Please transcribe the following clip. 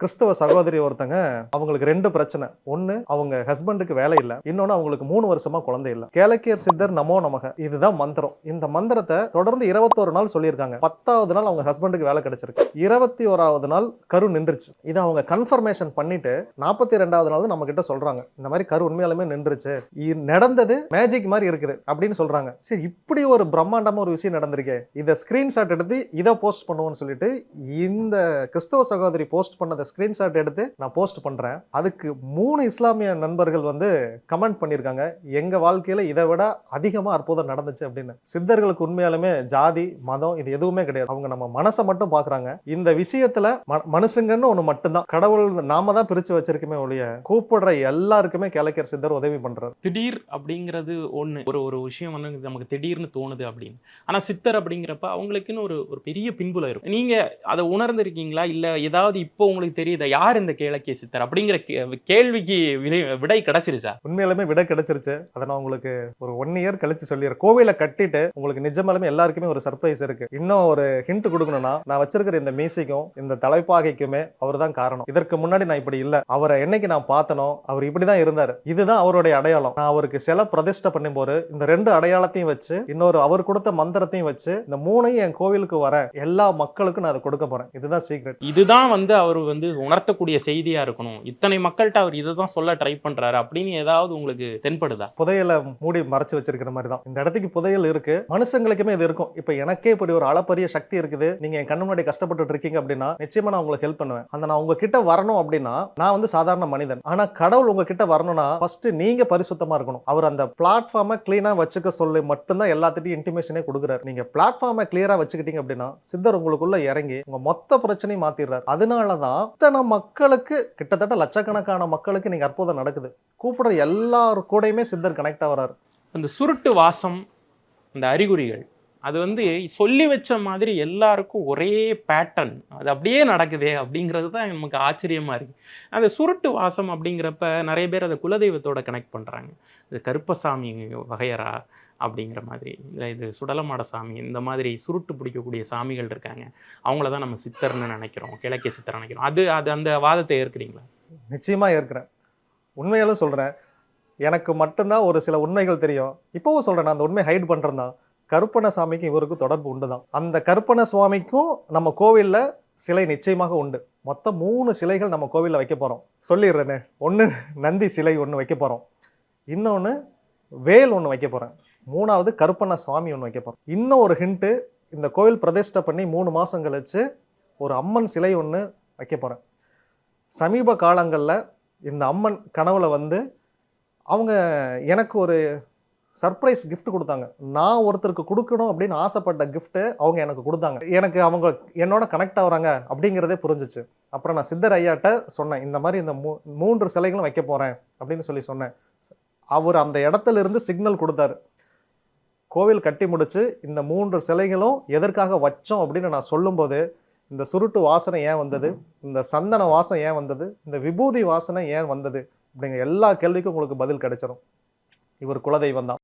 கிறிஸ்தவ சகோதரி ஒருத்தங்க அவங்களுக்கு ரெண்டு பிரச்சனை. ஒன்று அவங்க ஹஸ்பண்டுக்கு வேலை இல்லை. இன்னொன்னு அவங்களுக்கு மூணு வருஷமா குழந்தை இல்லை. கேலக்கியர் சித்தர் நமோ நமக. இதுதான் மந்திரம். இந்த மந்திரத்தை தொடர்ந்து இருபத்தோரு நாள் சொல்லியிருக்காங்க. பத்தாவது நாள் அவங்க ஹஸ்பண்டுக்கு வேலை கிடைச்சிருக்கு. இருபத்தி ஓராவது நாள் கரு நின்றுச்சு. இதை அவங்க கன்ஃபர்மேஷன் பண்ணிட்டு நாற்பத்தி ரெண்டாவது நாள் நம்ம கிட்ட சொல்றாங்க. இந்த மாதிரி கரு உண்மையாலுமே நின்றுச்சு. இது நடந்தது மேஜிக் மாதிரி இருக்குது அப்படின்னு சொல்றாங்க. சரி இப்படி ஒரு பிரம்மாண்டமா ஒரு விஷயம் நடந்திருக்கே. இதை ஸ்கிரீன்ஷாட் எடுத்து இதை போஸ்ட் பண்ணுவோம்னு சொல்லிட்டு இந்த கிறிஸ்தவ சகோதரி போஸ்ட் பண்ணதை ஸ்க்ரீன்ஷாட் எடுத்து நான் போஸ்ட் பண்றேன். அதுக்கு மூணு இஸ்லாமிய நண்பர்கள் வந்து கமெண்ட் பண்ணியிருக்காங்க. எங்க வாழ்க்கையில இதை விட அதிகமா அற்புதம் நடந்துச்சு அப்படின்னு. சித்தர்களுக்கு உண்மையாலுமே ஜாதி மதம் இது எதுவுமே கிடையாது. அவங்க நம்ம மனசை மட்டும் பாக்குறாங்க இந்த விஷயத்துல ம- மனுஷங்கன்னு ஒன்று மட்டும்தான். கடவுள் நாம தான் பிரிச்சு வச்சிருக்கோமே ஒழிய கூப்பிடுற எல்லாருக்குமே கிழக்கர் சித்தர் உதவி பண்ணுறாரு திடீர் அப்படிங்கிறது ஒண்ணு. ஒரு ஒரு விஷயம் வந்து நமக்கு திடீர்னு தோணுது அப்படின்னு. ஆனா சித்தர் அப்படிங்கிறப்ப அவங்களுக்குன்னு ஒரு ஒரு பெரிய பின்புலம் இருக்கும். நீங்க அதை உணர்ந்திருக்கீங்களா? இல்லை ஏதாவது இப்போ உங்களுக்கு தெரியுதா? யார் இந்த கேளக்கிய சித்தர் அப்படிங்கிற கேள்விக்கு விடை விடை கிடைச்சிருச்சா? உண்மையாலுமே விட கிடைச்சிருச்சு. அதை நான் உங்களுக்கு ஒரு ஒன் இயர் கழிச்சு சொல்லிடுறேன். கோவிலை கட்டிட்டு உங்களுக்கு நிஜமாலுமே எல்லாருக்குமே ஒரு சர்ப்ரைஸ் இருக்கு. இன்னும் ஒரு ஹிண்ட் கொடுக்கணும்னா நான் வச்சிருக்கிற இந்த மீசைக்கும் இந்த தலைப்பாகைக்குமே அவர் தான் காரணம். இதற்கு முன்னாடி நான் இப்படி இல்ல. அவரை என்னைக்கு நான் பார்த்தனோ அவர் இப்படிதான் இருந்தாரு. இதுதான் அவருடைய அடையாளம். நான் அவருக்கு சில பிரதிஷ்டை பண்ணும்போது இந்த ரெண்டு அடையாளத்தையும் வச்சு இன்னொரு அவர் கொடுத்த மந்திரத்தையும் வச்சு இந்த மூணையும் என் கோவிலுக்கு வர எல்லா மக்களுக்கும் நான் அதை கொடுக்க போறேன். இதுதான் சீக்ரெட் இதுதான் வந்து அவர் வந்து உணர்த்தக்கூடிய செய்தியா இருக்கணும். இத்தனை மக்கள்கிட்ட அவர் இதை தான் சொல்ல ட்ரை பண்றாரு. அப்படின்னு ஏதாவது உங்களுக்கு தென்படுதா? புதையலை மூடி மறைச்சு வச்சிருக்கிற மாதிரி தான் இந்த இடத்துக்கு புதையல் இருக்கு. மனுஷங்களுக்குமே இது இருக்கும். இப்போ எனக்கே இப்படி ஒரு அளப்பரிய சக்தி இருக்குது. நீங்க என் கண்ணு முன்னாடி கஷ்டப்பட்டு இருக்கீங்க அப்படின்னா நிச்சயமா நான் உங்களுக்கு ஹெல்ப் பண்ணுவேன். அந்த நான் உங்ககிட்ட வரணும் அப்படின்னா நான் வந்து சாதாரண மனிதன். ஆனா கடவுள் உங்ககிட்ட வரணும்னா ஃபர்ஸ்ட் நீங்க பரிசுத்தமா இருக்கணும். அவர் அந்த பிளாட்ஃபார்மை கிளீனா வச்சுக்க சொல்லி மட்டும்தான் எல்லாத்திட்டையும் இன்டிமேஷனே கொடுக்குறாரு. நீங்க பிளாட்ஃபார்மை கிளியரா வச்சுக்கிட்டீங்க அப்படின்னா சித்தர் உங்களுக்குள்ள இறங்கி உங்க மொத்த பிரச்சனையும் மாத்திடுறாரு. அதனாலதான் அத்தனை மக்களுக்கு கிட்டத்தட்ட லட்சக்கணக்கான மக்களுக்கு நீங்க அற்புதம் நடக்குது. கூப்பிடுற எல்லாரு கூடயுமே சித்தர் கனெக்ட் ஆகிறாரு. அந்த சுருட்டு வாசம் அந்த அறிகுறிகள் அது வந்து சொல்லி வச்ச மாதிரி எல்லாருக்கும் ஒரே பேட்டர்ன் அது அப்படியே நடக்குதே அப்படிங்கிறது தான் நமக்கு ஆச்சரியமாக இருக்கு. அந்த சுருட்டு வாசம் அப்படிங்கிறப்ப நிறைய பேர் அதை குலதெய்வத்தோட கனெக்ட் பண்ணுறாங்க இது கருப்பசாமி வகையரா அப்படிங்கிற மாதிரி. இல்லை இது சுடலமாட சாமி இந்த மாதிரி சுருட்டு பிடிக்கக்கூடிய சாமிகள் இருக்காங்க. அவங்கள தான் நம்ம சித்தர்னு நினைக்கிறோம். கிழக்கிய சித்தர் நினைக்கிறோம். அது அது அந்த வாதத்தை ஏற்கிறீங்களா? நிச்சயமாக ஏற்கிறேன். உண்மையாலும் சொல்கிறேன் எனக்கு மட்டும்தான் ஒரு சில உண்மைகள் தெரியும். இப்போவும் சொல்கிறேன் நான் அந்த உண்மை ஹைட் பண்ணுறேன் தான். கருப்பண சாமிக்கும் இவருக்கும் தொடர்பு உண்டு தான். அந்த கருப்பண சுவாமிக்கும் நம்ம கோவிலில் சிலை நிச்சயமாக உண்டு. மொத்தம் மூணு சிலைகள் நம்ம கோவிலில் வைக்க போகிறோம் சொல்லிடுறேனே. ஒன்று நந்தி சிலை ஒன்று வைக்க போகிறோம் இன்னொன்று வேல் ஒன்று வைக்க போகிறேன் மூணாவது கருப்பண்ண சுவாமி ஒன்று வைக்க போகிறோம் இன்னும் ஒரு ஹிண்ட்டு இந்த கோவில் பிரதிஷ்டை பண்ணி மூணு மாதம் கழித்து ஒரு அம்மன் சிலை ஒன்று வைக்க போகிறேன் சமீப காலங்களில் இந்த அம்மன் கனவுல வந்து அவங்க எனக்கு ஒரு சர்ப்ரைஸ் கிஃப்ட் கொடுத்தாங்க. நான் ஒருத்தருக்கு கொடுக்கணும் அப்படின்னு ஆசைப்பட்ட கிஃப்ட்டு அவங்க எனக்கு கொடுத்தாங்க. எனக்கு அவங்க என்னோட கனெக்ட் ஆகுறாங்க அப்படிங்கிறதே புரிஞ்சிச்சு. அப்புறம் நான் சித்தர் ஐயாட்ட சொன்னேன் இந்த மாதிரி இந்த மூ மூன்று சிலைகளும் வைக்க போகிறேன் அப்படின்னு சொல்லி சொன்னேன். அவர் அந்த இடத்துல இருந்து சிக்னல் கொடுத்தாரு. கோவில் கட்டி முடித்து இந்த மூன்று சிலைகளும் எதற்காக வச்சோம் அப்படின்னு நான் சொல்லும்போது இந்த சுருட்டு வாசனை ஏன் வந்தது? இந்த சந்தன வாசம் ஏன் வந்தது? இந்த விபூதி வாசனை ஏன் வந்தது? அப்படிங்கிற எல்லா கேள்விக்கும் உங்களுக்கு பதில் கிடைச்சிரும். இவர் குலதெய்வம் தான்.